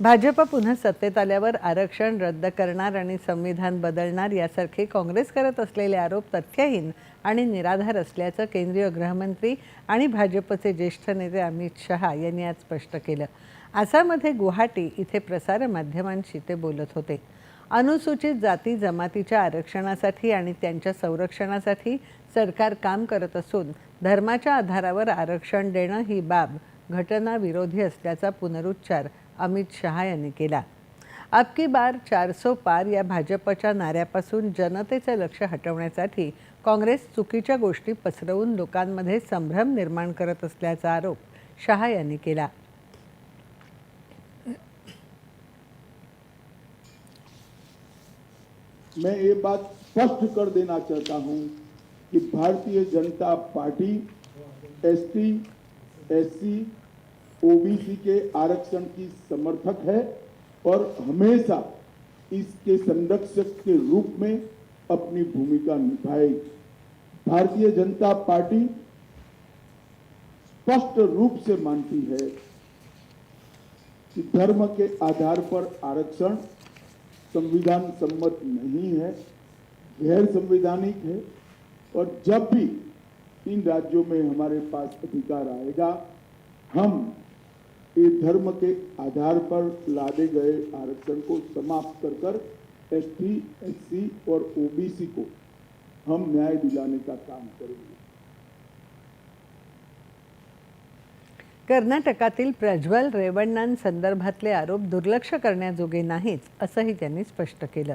भाजप पुन्हा सत्तेत आल्यावर आरक्षण रद्द करणार आणि संविधान बदलणार यासारखे काँग्रेस करत असलेले आरोप तथ्यहीन आणि निराधार असल्याचं केंद्रीय गृहमंत्री आणि भाजपचे ज्येष्ठ नेते अमित शहा यांनी आज स्पष्ट केलं. आसाममध्ये गुवाहाटी इथे प्रसारमाध्यमांशी ते बोलत होते. अनुसूचित जाती जमातीच्या आरक्षणासाठी आणि त्यांच्या संरक्षणासाठी सरकार काम करत असून धर्माच्या आधारावर आरक्षण देणं ही बाब घटनाविरोधी असल्याचा पुनरुच्चार अमित शहा यांनी केला. अब की बार चारसो पार या भाजपच्या नाऱ्यापासून जनतेचं लक्ष हटवण्यासाठी काँग्रेस चुकीच्या गोष्टी पसरवून लोकांमध्ये संभ्रम निर्माण करत असल्याचा आरोप शहा यांनी केला. मैं ये बात स्पष्ट कर देना चाहता हूं कि Bharatiya Janata Party ST, SC, OBC के आरक्षण की समर्थक है और हमेशा इसके संरक्षक के रूप में अपनी भूमिका निभाएगी। भारतीय जनता पार्टी स्पष्ट रूप से मानती है कि धर्म के आधार पर आरक्षण संविधान सम्मत नहीं है, गैर संवैधानिक है और जब भी इन राज्यों में हमारे पास अधिकार आएगा हम ये धर्म के आधार पर लादे गए आरक्षण को समाप्त कर कर एसटी, एससी और ओबीसी को हम न्याय दिलाने का काम करेंगे। कर्नाटकातील प्रज्वल रेवण्णांसंदर्भातले आरोप दुर्लक्ष करण्याजोगे नाहीत असंही त्यांनी स्पष्ट केलं.